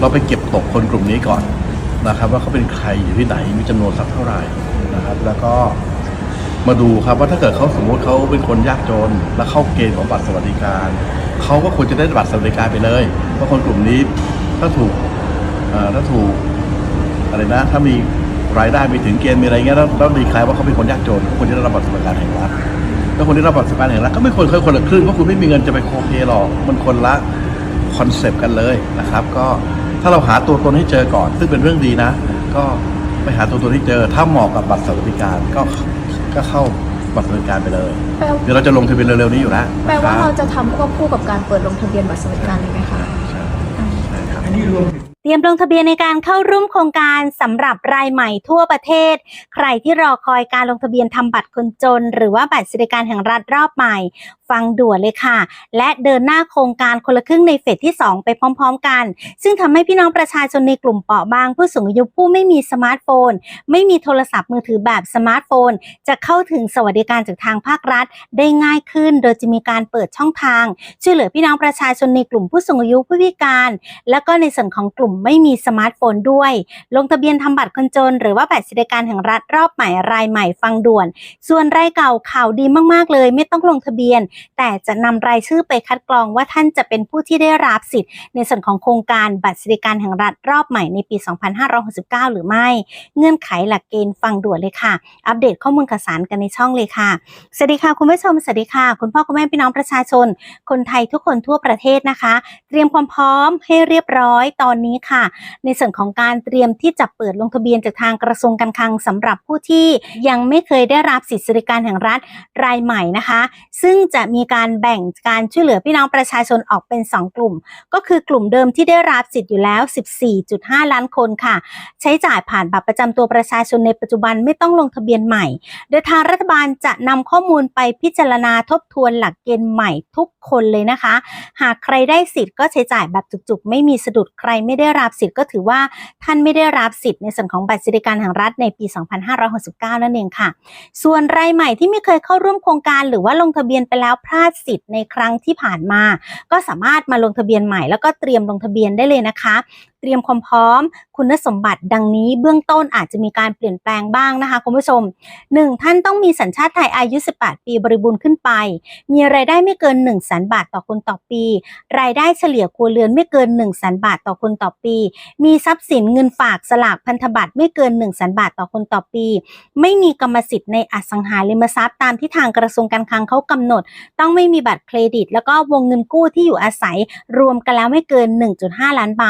เราไปเก็บตกคนกลุ่มนี้ก่อนนะครับ ว่าเขาเป็นใครอยู่ที่ไหนมีจำนวนสักเท่าไหร่นะครับ แล้วก็มาดูครับว่าถ้าเกิดเขาสมมติเขาเป็นคนยากจน และเข้าเกณฑ์ของบัตรสวัสดิการเขาก็ควรจะได้บัตรสวัสดิการไปเลยเพราะคนกลุ่มนี้ถ้าถูกถ้าถูกอะไรนะถ้ามีรายได้ไปถึงเกณฑ์มีอะไรเงี้ยแล้วแล้วดีใครว่าเขาเป็นคนยากจนควรจะได้รับบัตรสวัสดิการแห่งรัฐแล้วคนที่รับบัตรสวัสดิการแห่งรัฐก็ไม่ควรเคยคนละครึ่งเพราะคุณไม่มีเงินจะไปโคเพหรอกมันคนละคอนเซปต์กันเลยนะครับ ก็ ถ้าเราหาตัวตนให้เจอก่อน ซึ่งเป็นเรื่องดีนะ ก็ไปหาตัวตนให้เจอ ถ้าเหมาะกับบัตรสวัสดิการก็ก็เข้าบัตรสวัสดิการไปเลย แปลเดี๋ยวเราจะลงทะเบียนเร็วๆนี้อยู่แล้วแปลว่านะคเราบจะทำควบคู่กับการเปิดลงทะเบียนบัตรสวัสดิการเลยไหมคะ ใช่ใช่ครับ อันนี้รวมถึงเต รียมลงทะเบียนในการเข้าร่วมโครงการสำหรับรายใหม่ทั่วประเทศ ใครที่รอคอยการลงทะเบียนทำบัตรคนจน หรือว่าบัตรสวัสดิการแห่งรัฐรอบใหม่ ฟังด่วนเลยค่ะ และเดินหน้าโครงการคนละครึ่งในเฟสที่ 2 ไปพร้อม ๆ กัน ซึ่งทำให้พี่น้องประชาชนในกลุ่มเปราะบาง ผู้สูงอายุผู้ไม่มีสมาร์ทโฟน ไม่มีโทรศัพท์มือถือแบบสมาร์ทโฟน จะเข้าถึงสวัสดิการจากทางภาครัฐ ได้ง่ายขึ้น โดยจะมีการเปิดช่องทาง ช่วยเหลือพี่น้องประชาชนในกลุ่มผู้สูงอายุผู้พิการ แล้วก็ในส่วนของกลุ่มไม่มีสมาร์ทโฟนด้วย ลงทะเบียนทำบัตรคนจน หรือว่าบัตรสวัสดิการแห่งรัฐรอบใหม่รายใหม่ฟังด่วน ส่วนรายเก่าข่าวดีมากๆเลย ไม่ต้องลงทะเบียน แต่จะนำรายชื่อไปคัดกรองว่าท่านจะเป็นผู้ที่ได้รับสิทธิ์ ในส่วนของโครงการบัตรสวัสดิการแห่งรัฐรอบใหม่ในปี 2569 หรือไม่ เงื่อนไขหลักเกณฑ์ฟังด่วนเลยค่ะ อัปเดตข้อมูลข่าวสารกันในช่องเลยค่ะสวัสดีค่ะคุณผู้ชมสวัสดีค่ะ คุณพ่อคุณแม่พี่น้องประชาชน คนไทยทุกคนทั่วประเทศนะคะ เตรียมความพร้อมให้เรียบร้อยตอนนี้ค่ะ ในส่วนของการเตรียมที่จะเปิดลงทะเบียนจากทางกระทรวงการคลังสำหรับผู้ที่ยังไม่เคยได้รับสิทธิสวัสดิการแห่งรัฐรายใหม่นะคะ ซึ่งจะมีการแบ่งการช่วยเหลือพี่น้องประชาชนออกเป็น 2 กลุ่ม ก็คือกลุ่มเดิมที่ได้รับสิทธิ์อยู่แล้ว 14.5 ล้านคนค่ะ ใช้จ่ายผ่านบัตรประจำตัวประชาชนในปัจจุบันไม่ต้องลงทะเบียนใหม่ โดยทางรัฐบาลจะนำข้อมูลไปพิจารณาทบทวนหลักเกณฑ์ใหม่ทุกคนเลยนะคะ หากใครได้สิทธิ์ก็ใช้จ่ายแบบจุกๆ ไม่มีสะดุดใครไม่ได้รับสิทธิ์ก็ถือว่าท่านไม่ได้รับสิทธิ์ในส่วนของบัตรสวัสดิการแห่งรัฐในปี 2569 นั่นเองค่ะ ส่วนรายใหม่ที่ไม่เคยเข้าร่วมโครงการหรือว่าลงทะเบียนไปแล้วพลาดสิทธิ์ในครั้งที่ผ่านมา ก็สามารถมาลงทะเบียนใหม่แล้วก็เตรียมลงทะเบียนได้เลยนะคะเตรียมความพร้อม คุณสมบัติดังนี้เบื้องต้นอาจจะมีการเปลี่ยนแปลงบ้างนะคะคุณผู้ชม 1. ท่านต้องมีสัญชาติไทยอายุ 18 ปีบริบูรณ์ขึ้นไป มีรายได้ไม่เกิน1 0 0 0 0แบาทต่อคนต่อปี รายได้เฉลี่ยครัวเรือนไม่เกิน1 0 0 0 0แบาทต่อคนต่อปี มีทรัพย์สินเงินฝากสลากพันธบัตรไม่เกิน1 0 0 0 0แบาทต่อคนต่อปี ไม่มีกรรมสิทธิ์ในอสังหาริมทรัพย์ตามที่ทางกระทรวงการคลังเขากำหนด ต้องไม่มีบัตรเครดิต แล้วก็วงเงินกู้ที่อยู่อาศัยรวมกันแล้วไม่เกิน 1.5 ล้านบา